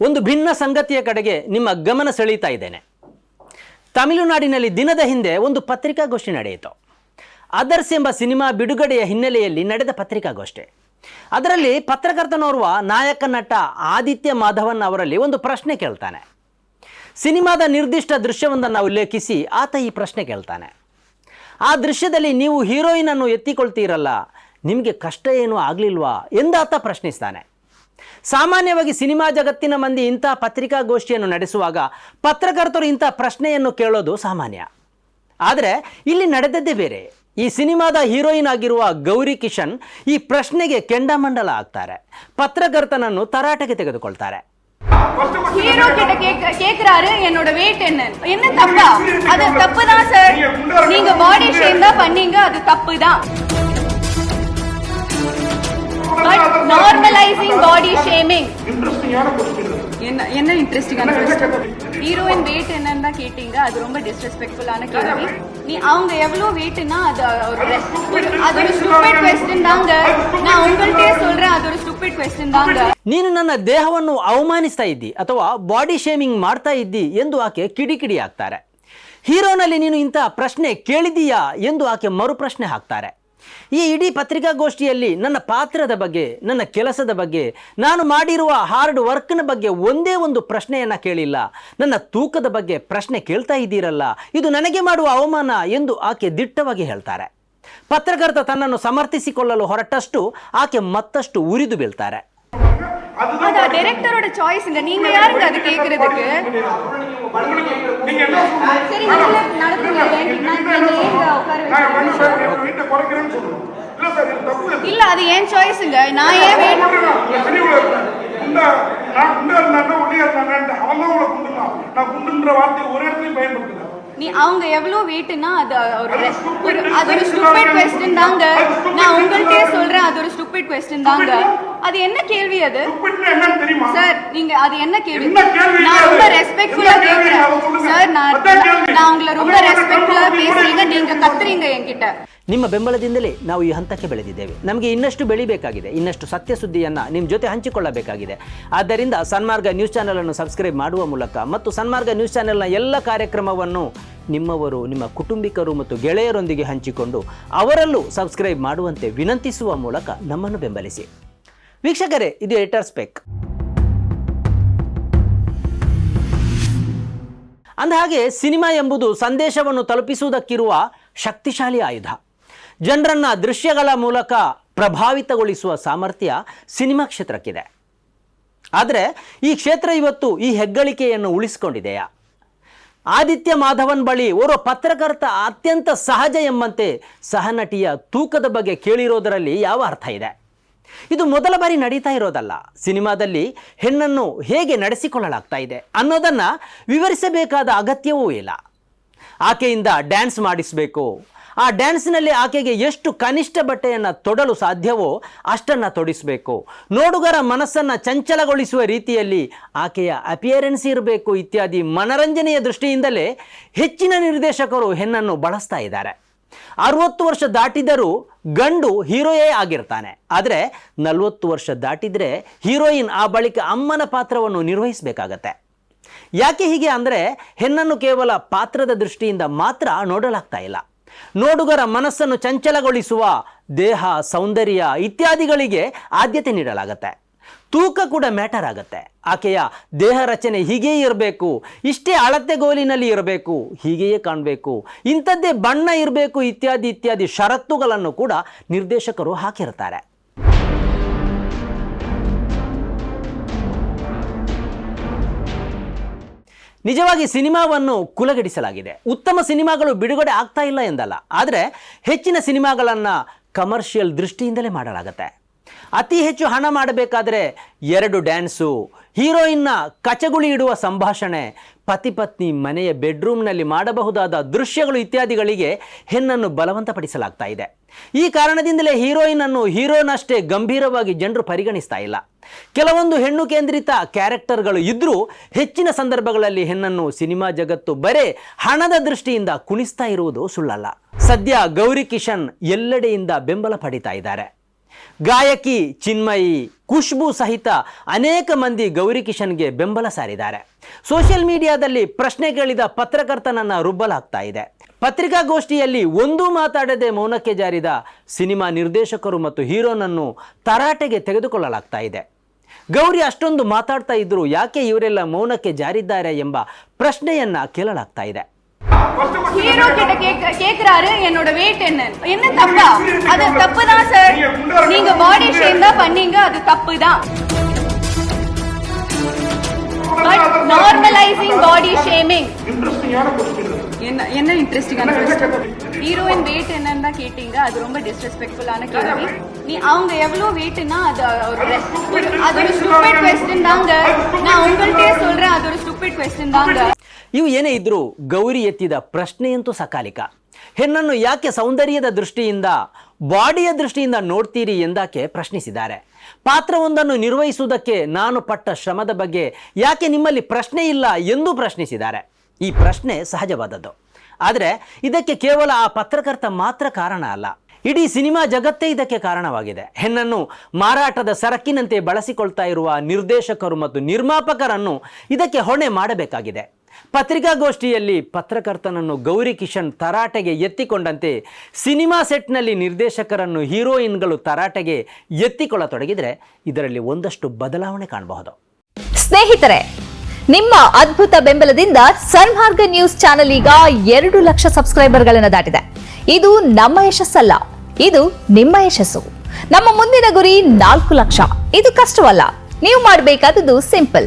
ಒಂದು ಭಿನ್ನ ಸಂಗತಿಯ ಕಡೆಗೆ ನಿಮ್ಮ ಗಮನ ಸೆಳೀತಾ ಇದ್ದೇನೆ. ತಮಿಳುನಾಡಿನಲ್ಲಿ ದಿನದ ಹಿಂದೆ ಒಂದು ಪತ್ರಿಕಾಗೋಷ್ಠಿ ನಡೆಯಿತು. ಅದರ್ಸ್ ಎಂಬ ಸಿನಿಮಾ ಬಿಡುಗಡೆಯ ಹಿನ್ನೆಲೆಯಲ್ಲಿ ನಡೆದ ಪತ್ರಿಕಾಗೋಷ್ಠಿ. ಅದರಲ್ಲಿ ಪತ್ರಕರ್ತನೋರ್ವ ನಾಯಕ ನಟ ಆದಿತ್ಯ ಮಾಧವನ್ ಅವರಲ್ಲಿ ಒಂದು ಪ್ರಶ್ನೆ ಕೇಳ್ತಾನೆ. ಸಿನಿಮಾದ ನಿರ್ದಿಷ್ಟ ದೃಶ್ಯವೊಂದನ್ನು ಉಲ್ಲೇಖಿಸಿ ಆತ ಈ ಪ್ರಶ್ನೆ ಕೇಳ್ತಾನೆ. ಆ ದೃಶ್ಯದಲ್ಲಿ ನೀವು ಹೀರೋಯಿನನ್ನು ಎತ್ತಿಕೊಳ್ತೀರಲ್ಲ, ನಿಮಗೆ ಕಷ್ಟ ಏನೂ ಆಗಲಿಲ್ವಾ ಎಂದಾತ ಪ್ರಶ್ನಿಸ್ತಾನೆ. ಸಾಮಾನ್ಯವಾಗಿ ಸಿನಿಮಾ ಜಗತ್ತಿನ ಮಂದಿ ಇಂಥ ಪತ್ರಿಕಾಗೋಷ್ಠಿಯನ್ನು ನಡೆಸುವಾಗ ಪತ್ರಕರ್ತರು ಇಂಥ ಪ್ರಶ್ನೆಯನ್ನು ಕೇಳೋದು ಸಾಮಾನ್ಯ ಆದರೆ ಇಲ್ಲಿ ನಡೆದದ್ದೇ ಬೇರೆ ಈ ಸಿನಿಮಾದ ಹೀರೋಯಿನ್ ಆಗಿರುವ ಗೌರಿ ಕಿಶನ್ ಈ ಪ್ರಶ್ನೆಗೆ ಕೆಂಡಮಂಡಲ ಆಗ್ತಾರೆ ಪತ್ರಕರ್ತನನ್ನು ತರಾಟೆಗೆ ತೆಗೆದುಕೊಳ್ತಾರೆ ஹீரோ கிட்ட கேக்க- கேக்குறாரு என்னோட வெயிட் என்ன என்ன தப்பா அது தப்பு தான் சார் நீங்க பாடி ஷேம் தான் பண்ணீங்க அது தப்பு தான் பட் நார்மலைசிங் பாடி ஷேமிங் இன்ட்ரெஸ்டிங்கான கொஸ்டின் என்ன என்ன இன்ட்ரெஸ்டிங்கான ஹீரோயின் வெயிட் என்னன்னு தான் கேட்டீங்க அது ரொம்ப டிஸ்ரெஸ்பெக்ட்ஃபுல்லான கேள்வி நீ அவங்க எவ்வளவு வெயிட்னா அது ஒரு ஒரு- அது ஒரு ஸ்டூபிட் கொஸ்டின் தாங்க நான் உங்கள்கிட்டயே சொல்றேன் அது ஒரு ஸ்டூபிட் கொஸ்டின் தாங்க ನೀನು ನನ್ನ ದೇಹವನ್ನು ಅವಮಾನಿಸ್ತಾ ಇದ್ದಿ ಅಥವಾ ಬಾಡಿ ಶೇಮಿಂಗ್ ಮಾಡ್ತಾ ಇದ್ದಿ ಎಂದು ಆಕೆ ಕಿಡಿಕಿಡಿ ಹಾಕ್ತಾರೆ ಹೀರೋನಲ್ಲಿ ನೀನು ಇಂಥ ಪ್ರಶ್ನೆ ಕೇಳಿದೀಯಾ ಎಂದು ಆಕೆ ಮರು ಪ್ರಶ್ನೆ ಹಾಕ್ತಾರೆ ಈ ಇಡೀ ಪತ್ರಿಕಾಗೋಷ್ಠಿಯಲ್ಲಿ ನನ್ನ ಪಾತ್ರದ ಬಗ್ಗೆ, ನನ್ನ ಕೆಲಸದ ಬಗ್ಗೆ, ನಾನು ಮಾಡಿರುವ ಹಾರ್ಡ್ ವರ್ಕ್ನ ಬಗ್ಗೆ ಒಂದೇ ಒಂದು ಪ್ರಶ್ನೆಯನ್ನು ಕೇಳಿಲ್ಲ. ನನ್ನ ತೂಕದ ಬಗ್ಗೆ ಪ್ರಶ್ನೆ ಕೇಳ್ತಾ ಇದ್ದೀರಲ್ಲ, ಇದು ನನಗೆ ಮಾಡುವ ಅವಮಾನ ಎಂದು ಆಕೆ ದಿಟ್ಟವಾಗಿ ಹೇಳ್ತಾರೆ. ಪತ್ರಕರ್ತ ತನ್ನನ್ನು ಸಮರ್ಥಿಸಿಕೊಳ್ಳಲು ಹೊರಟಷ್ಟು ಆಕೆ ಮತ್ತಷ್ಟು ಉರಿದು ಬೀಳ್ತಾರೆ. அதுதான் டைரக்டரோட சாய்ஸ்ங்க நீங்க யாருங்க அது கேக்குறதுக்கு? நீங்க என்ன சரி நடத்துங்க. நான் வீட்டை குறைக்கிறேன்னு இல்ல சார் இது தப்பு. இல்ல அது ஏன் சாய்ஸ்ங்க நான் ஏன் வேணும்? சொல்றேன், இந்த பெரியவங்கள குண்டா நான் குண்டா இருந்தா ஒல்லியா இருந்தான் அவன் தான் உங்களை குண்டுனான் நான் குண்டுன்ற வார்த்தையை ஒரு இடத்துலயும் பயன்படுத்தல. நீ அவங்க எவ்வளவு வெயிட்னா அது ஒரு ஒரு அது ஒரு ஸ்டூபிட் கொஸ்டின் தாங்க. நான் உங்கள்கிட்டயே சொல்றேன் அது ஒரு ஸ்டூபிட் கொஸ்டின் தாங்க. அது என்ன கேள்வி அது துப்பிட்டுனா என்னன்னு தெரியுமா சார் நீங்க அது என்ன கேள்வி என்ன கேள்வி நான் இது? ரொம்ப ரெஸ்பெக்ட்ஃபுல்லா என்ன கேள்வி? கேக்குறேன் அதை சொல்லுங்க. சார் நான் அதான் கேள்வி. நான் உங்களை ரொம்ப அதான் ரெஸ்பெக்ட்ஃபுல்லா நான் பேசுறீங்க சொல்றேன். நீங்க கத்துறீங்க என்கிட்ட ನಿಮ್ಮ ಬೆಂಬಲದಿಂದಲೇ ನಾವು ಈ ಹಂತಕ್ಕೆ ಬೆಳೆದಿದ್ದೇವೆ ನಮಗೆ ಇನ್ನಷ್ಟು ಬೆಳಿಬೇಕಾಗಿದೆ ಇನ್ನಷ್ಟು ಸತ್ಯ ಸುದ್ದಿಯನ್ನು ನಿಮ್ಮ ಜೊತೆ ಹಂಚಿಕೊಳ್ಳಬೇಕಾಗಿದೆ ಆದ್ದರಿಂದ ಸನ್ಮಾರ್ಗ ನ್ಯೂಸ್ ಚಾನಲನ್ನು ಸಬ್ಸ್ಕ್ರೈಬ್ ಮಾಡುವ ಮೂಲಕ ಮತ್ತು ಸನ್ಮಾರ್ಗ ನ್ಯೂಸ್ ಚಾನೆಲ್ನ ಎಲ್ಲ ಕಾರ್ಯಕ್ರಮವನ್ನು ನಿಮ್ಮವರು ನಿಮ್ಮ ಕುಟುಂಬಿಕರು ಮತ್ತು ಗೆಳೆಯರೊಂದಿಗೆ ಹಂಚಿಕೊಂಡು ಅವರಲ್ಲೂ ಸಬ್ಸ್ಕ್ರೈಬ್ ಮಾಡುವಂತೆ ವಿನಂತಿಸುವ ಮೂಲಕ ನಮ್ಮನ್ನು ಬೆಂಬಲಿಸಿ ವೀಕ್ಷಕರೇ, ಇದು ಎಡಿಟರ್ಸ್ ಅಂದ ಅಂದಹಾಗೆ, ಸಿನಿಮಾ ಎಂಬುದು ಸಂದೇಶವನ್ನು ತಲುಪಿಸುವುದಕ್ಕಿರುವ ಶಕ್ತಿಶಾಲಿ ಆಯುಧ. ಜನರನ್ನ ದೃಶ್ಯಗಳ ಮೂಲಕ ಪ್ರಭಾವಿತಗೊಳಿಸುವ ಸಾಮರ್ಥ್ಯ ಸಿನಿಮಾ ಕ್ಷೇತ್ರಕ್ಕಿದೆ. ಆದರೆ, ಈ ಕ್ಷೇತ್ರ ಇವತ್ತು ಈ ಹೆಗ್ಗಳಿಕೆಯನ್ನು ಉಳಿಸಿಕೊಂಡಿದೆಯಾ? ಆದಿತ್ಯ ಮಾಧವನ್ ಬಳಿ ಓರ್ವ ಪತ್ರಕರ್ತ ಅತ್ಯಂತ ಸಹಜ ಎಂಬಂತೆ ಸಹನಟಿಯ ತೂಕದ ಬಗ್ಗೆ ಕೇಳಿರೋದರಲ್ಲಿ ಯಾವ ಅರ್ಥ ಇದೆ? ಇದು ಮೊದಲ ಬಾರಿ ನಡೀತಾ ಇರೋದಲ್ಲ. ಸಿನಿಮಾದಲ್ಲಿ ಹೆಣ್ಣನ್ನು ಹೇಗೆ ನಡೆಸಿಕೊಳ್ಳಲಾಗ್ತಾ ಇದೆ ಅನ್ನೋದನ್ನು ವಿವರಿಸಬೇಕಾದ ಅಗತ್ಯವೂ ಇಲ್ಲ. ಆಕೆಯಿಂದ ಡ್ಯಾನ್ಸ್ ಮಾಡಿಸಬೇಕು. ಆ ಡ್ಯಾನ್ಸ್ನಲ್ಲಿ ಆಕೆಗೆ ಎಷ್ಟು ಕನಿಷ್ಠ ಬಟ್ಟೆಯನ್ನು ತೊಡಲು ಸಾಧ್ಯವೋ ಅಷ್ಟನ್ನು ತೊಡಿಸಬೇಕು. ನೋಡುಗರ ಮನಸ್ಸನ್ನು ಚಂಚಲಗೊಳಿಸುವ ರೀತಿಯಲ್ಲಿ ಆಕೆಯ ಅಪಿಯರೆನ್ಸ್ ಇರಬೇಕು ಇತ್ಯಾದಿ ಮನರಂಜನೆಯ ದೃಷ್ಟಿಯಿಂದಲೇ ಹೆಚ್ಚಿನ ನಿರ್ದೇಶಕರು ಹೆಣ್ಣನ್ನು ಬಳಸ್ತಾ ಇದ್ದಾರೆ. ಅರವತ್ತು ವರ್ಷ ದಾಟಿದರೂ ಗಂಡು ಹೀರೋಯೇ ಆಗಿರ್ತಾನೆ. ಆದರೆ ನಲವತ್ತು ವರ್ಷ ದಾಟಿದರೆ ಹೀರೋಯಿನ್ ಆ ಬಳಿಕ ಅಮ್ಮನ ಪಾತ್ರವನ್ನು ನಿರ್ವಹಿಸಬೇಕಾಗತ್ತೆ. ಯಾಕೆ ಹೀಗೆ ಅಂದರೆ ಹೆಣ್ಣನ್ನು ಕೇವಲ ಪಾತ್ರದ ದೃಷ್ಟಿಯಿಂದ ಮಾತ್ರ ನೋಡಲಾಗ್ತಾ ಇಲ್ಲ. ನೋಡುಗರ ಮನಸ್ಸನ್ನು ಚಂಚಲಗೊಳಿಸುವ ದೇಹ, ಸೌಂದರ್ಯ ಇತ್ಯಾದಿಗಳಿಗೆ ಆದ್ಯತೆ ನೀಡಲಾಗತ್ತೆ. ತೂಕ ಕೂಡ ಮ್ಯಾಟರ್ ಆಗುತ್ತೆ. ಆಕೆಯ ದೇಹ ರಚನೆ ಹೀಗೇ ಇರಬೇಕು, ಇಷ್ಟೇ ಅಳತೆ ಗೋಲಿನಲ್ಲಿ ಇರಬೇಕು, ಹೀಗೆಯೇ ಕಾಣಬೇಕು. ಇಂಥದ್ದೇ ಬಣ್ಣ ಇರಬೇಕು ಇತ್ಯಾದಿ ಇತ್ಯಾದಿ ಷರತ್ತುಗಳನ್ನು ಕೂಡ ನಿರ್ದೇಶಕರು ಹಾಕಿರ್ತಾರೆ. ನಿಜವಾಗಿ ಸಿನಿಮಾವನ್ನು ಕುಲಗಡಿಸಲಾಗಿದೆ. ಉತ್ತಮ ಸಿನಿಮಾಗಳು ಬಿಡುಗಡೆ ಆಗ್ತಾ ಇಲ್ಲ ಎಂದಲ್ಲ, ಆದರೆ ಹೆಚ್ಚಿನ ಸಿನಿಮಾಗಳನ್ನು ಕಮರ್ಷಿಯಲ್ ದೃಷ್ಟಿಯಿಂದಲೇ ಮಾಡಲಾಗತ್ತೆ. ಅತಿ ಹೆಚ್ಚು ಹಣ ಮಾಡಬೇಕಾದ್ರೆ ಎರಡು ಡ್ಯಾನ್ಸು. ಹೀರೋಯಿನ್ನ ಕಚಗುಳಿ ಇಡುವ ಸಂಭಾಷಣೆ, ಪತಿ ಪತ್ನಿ ಮನೆಯ ಬೆಡ್ರೂಮ್ನಲ್ಲಿ ಮಾಡಬಹುದಾದ ದೃಶ್ಯಗಳು ಇತ್ಯಾದಿಗಳಿಗೆ ಹೆಣ್ಣನ್ನು ಬಲವಂತಪಡಿಸಲಾಗ್ತಾ ಇದೆ. ಈ ಕಾರಣದಿಂದಲೇ ಹೀರೋಯಿನ್ ಅನ್ನು ಹೀರೋನಷ್ಟೇ ಗಂಭೀರವಾಗಿ ಜನರು ಪರಿಗಣಿಸ್ತಾ ಇಲ್ಲ. ಕೆಲವೊಂದು ಹೆಣ್ಣು ಕೇಂದ್ರಿತ ಕ್ಯಾರೆಕ್ಟರ್ಗಳು ಇದ್ದರೂ ಹೆಚ್ಚಿನ ಸಂದರ್ಭಗಳಲ್ಲಿ ಹೆಣ್ಣನ್ನು ಸಿನಿಮಾ ಜಗತ್ತು ಬರೇ ಹಣದ ದೃಷ್ಟಿಯಿಂದ ಕುಣಿಸ್ತಾ ಇರುವುದು ಸುಳ್ಳಲ್ಲ. ಸದ್ಯ ಗೌರಿ ಕಿಶನ್ ಎಲ್ಲೆಡೆಯಿಂದ ಬೆಂಬಲ ಪಡಿತಾ ಇದ್ದಾರೆ. ಗಾಯಕಿ ಚಿನ್ಮಯಿ ಖುಷ್ಬು ಸಹಿತ ಅನೇಕ ಮಂದಿ ಗೌರಿ ಕಿಶನ್ಗೆ ಬೆಂಬಲ ಸಾರಿದ್ದಾರೆ. ಸೋಷಿಯಲ್ ಮೀಡಿಯಾದಲ್ಲಿ ಪ್ರಶ್ನೆ ಕೇಳಿದ ಪತ್ರಕರ್ತನನ್ನ ರುಬ್ಬಲಾಗ್ತಾ ಇದೆ. ಪತ್ರಿಕಾಗೋಷ್ಠಿಯಲ್ಲಿ ಒಂದೂ ಮಾತಾಡದೆ ಮೌನಕ್ಕೆ ಜಾರಿದ ಸಿನಿಮಾ ನಿರ್ದೇಶಕರು ಮತ್ತು ಹೀರೋನನ್ನು ತರಾಟೆಗೆ ತೆಗೆದುಕೊಳ್ಳಲಾಗ್ತಾ ಇದೆ. ಗೌರಿ ಅಷ್ಟೊಂದು ಮಾತಾಡ್ತಾ ಇದ್ರು ಯಾಕೆ ಇವರೆಲ್ಲ ಮೌನಕ್ಕೆ ಜಾರಿದ್ದಾರೆ ಎಂಬ ಪ್ರಶ್ನೆಯನ್ನ ಕೇಳಲಾಗ್ತಾ ಇದೆ. ஹீரோ கிட்ட கேக்க- கேக்குறாரு என்னோட வெயிட் என்ன? என்ன தப்பா? அது தப்பு தான் சார் நீங்க பாடி ஷேம் தான் பண்ணீங்க அது தப்பு தான் பட் நார்மலைசிங் பாடி ஷேமிங் என்ன என்ன இன்ட்ரெஸ்டிங்கான ஹீரோயின் வெயிட் என்னன்னு தான் கேட்டீங்க. அது ரொம்ப டிஸ்ரெஸ்பெக்ட்ஃபுல்லான கேள்வி. நீ அவங்க எவ்வளவு வெயிட்னா அது ஒரு- அது ஒரு ஸ்டூபிட் கொஸ்டின் தாங்க. நான் உங்கள்கிட்டயே சொல்றேன் அது ஒரு ஸ்டூபிட் கொஸ்டின் தாங்க. ಇವು ಏನೇ ಇದ್ರೂ ಗೌರಿ ಎತ್ತಿದ ಪ್ರಶ್ನೆಯಂತೂ ಸಕಾಲಿಕ. ಹೆಣ್ಣನ್ನು ಯಾಕೆ ಸೌಂದರ್ಯದ ದೃಷ್ಟಿಯಿಂದ, ಬಾಡಿಯ ದೃಷ್ಟಿಯಿಂದ ನೋಡ್ತೀರಿ ಎಂದಾಕೆ ಪ್ರಶ್ನಿಸಿದ್ದಾರೆ. ಪಾತ್ರವೊಂದನ್ನು ನಿರ್ವಹಿಸುವುದಕ್ಕೆ ನಾನು ಪಟ್ಟ ಶ್ರಮದ ಬಗ್ಗೆ ಯಾಕೆ ನಿಮ್ಮಲ್ಲಿ ಪ್ರಶ್ನೆ ಇಲ್ಲ ಎಂದು ಪ್ರಶ್ನಿಸಿದ್ದಾರೆ. ಈ ಪ್ರಶ್ನೆ ಸಹಜವಾದದ್ದು. ಆದರೆ ಇದಕ್ಕೆ ಕೇವಲ ಆ ಪತ್ರಕರ್ತ ಮಾತ್ರ ಕಾರಣ ಅಲ್ಲ. ಇಡೀ ಸಿನಿಮಾ ಜಗತ್ತೇ ಇದಕ್ಕೆ ಕಾರಣವಾಗಿದೆ. ಹೆಣ್ಣನ್ನು ಮಾರಾಟದ ಸರಕಿನಂತೆ ಬಳಸಿಕೊಳ್ತಾ ಇರುವ ನಿರ್ದೇಶಕರು ಮತ್ತು ನಿರ್ಮಾಪಕರನ್ನು ಇದಕ್ಕೆ ಹೊಣೆ ಮಾಡಬೇಕಾಗಿದೆ. ಪತ್ರಿಕಾಗೋಷ್ಠಿಯಲ್ಲಿ ಪತ್ರಕರ್ತನನ್ನು ಗೌರಿ ಕಿಶನ್ ತರಾಟೆಗೆ ಎತ್ತಿಕೊಂಡಂತೆ ಸಿನಿಮಾ ಸೆಟ್ನಲ್ಲಿ ನಿರ್ದೇಶಕರನ್ನು ಹೀರೋಯಿನ್ಗಳು ತರಾಟೆಗೆ ಎತ್ತಿಕೊಳ್ಳತೊಡಗಿದರೆ ಇದರಲ್ಲಿ ಒಂದಷ್ಟು ಬದಲಾವಣೆ ಕಾಣಬಹುದು. ಸ್ನೇಹಿತರೆ, ನಿಮ್ಮ ಅದ್ಭುತ ಬೆಂಬಲದಿಂದ ಸನ್ಮಾರ್ಗ ನ್ಯೂಸ್ ಚಾನೆಲ್ ಈಗ ಎರಡು ಲಕ್ಷ ಸಬ್ಸ್ಕ್ರೈಬರ್ಗಳನ್ನು ದಾಟಿದೆ. ಇದು ನಮ್ಮ ಯಶಸ್ಸಲ್ಲ, ಇದು ನಿಮ್ಮ ಯಶಸ್ಸು. ನಮ್ಮ ಮುಂದಿನ ಗುರಿ ನಾಲ್ಕು ಲಕ್ಷ. ಇದು ಕಷ್ಟವಲ್ಲ, ನೀವು ಮಾಡಬೇಕಾದದ್ದು ಸಿಂಪಲ್.